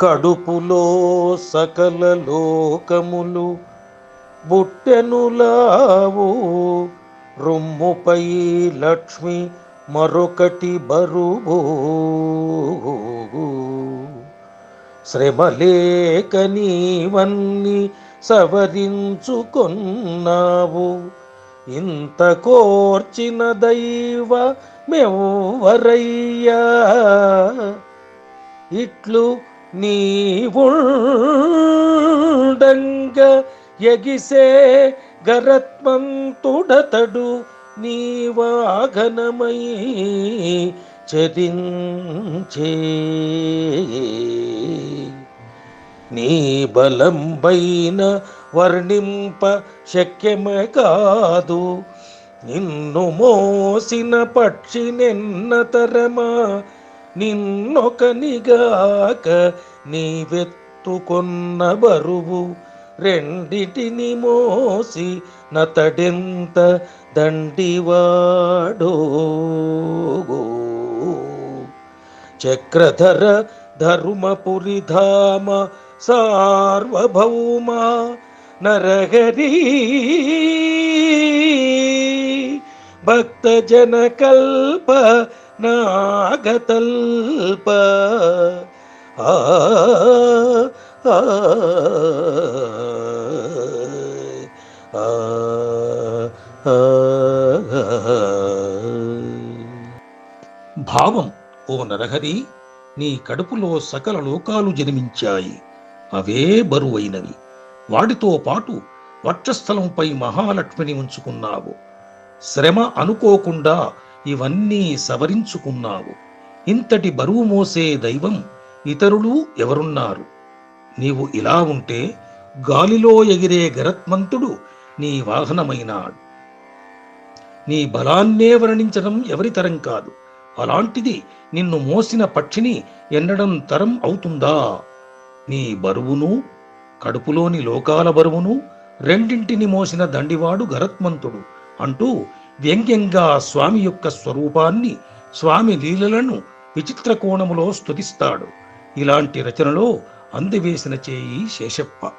కడుపులో సకల లోకములు బుట్టెనులావు. రొమ్ముపై లక్ష్మి మరొకటి బరువు. శ్రమలేక నీవన్నీ సవరించుకున్నావు. ఇంత కోర్చిన దైవ మెవ్వరయ్యా? ఇట్లు నీవుండంగ ఎగిసే గరత్మంతుడతడు నీవాగనమై చరించే నీ బలంబైన వర్ణింప శక్యమే కాదు నిన్ను మోసిన పక్షి నిన్న తరమా నిన్నొకనిగాక నీవెత్తుకొన్న బరువు రెండిటిని మోసి నతడెంత దండివాడో. చక్రధర ధర్మపురి ధామ సార్వభౌమ నరహరి భక్తజన కల్ప నాగతల్ప. ఆ ఆ, భావం ఓ నరహరి నీ కడుపులో సకల లోకాలు జన్మించాయి. అవే బరువైనవి. వాటితో పాటు వక్షస్థలంపై మహాలక్ష్మిని ఉంచుకున్నావు. శ్రమ అనుకోకుండా ఇవన్నీ సవరించుకున్నావు. ఇంతటి బరువు మోసే దైవం ఇతరులు ఎవరున్నారు? నీవు ఇలా ఉంటే గాలిలో ఎగిరే గరత్మంతుడు నీ వాహనమైనాడు. నీ బలాన్నే వర్ణించడం ఎవరి తరం కాదు. అలాంటిది నిన్ను మోసిన పక్షిని ఎన్నడం తరం అవుతుందా? నీ బరువును కడుపులోని లోకాల బరువును రెండింటిని మోసిన దండివాడు గరత్మంతుడు అంటూ వ్యంగ్యంగా స్వామి యొక్క స్వరూపాన్ని స్వామి లీలలను విచిత్ర కోణములో స్తుతిస్తాడు. ఇలాంటి రచనలో అందివేసిన చేయి శేషప్ప.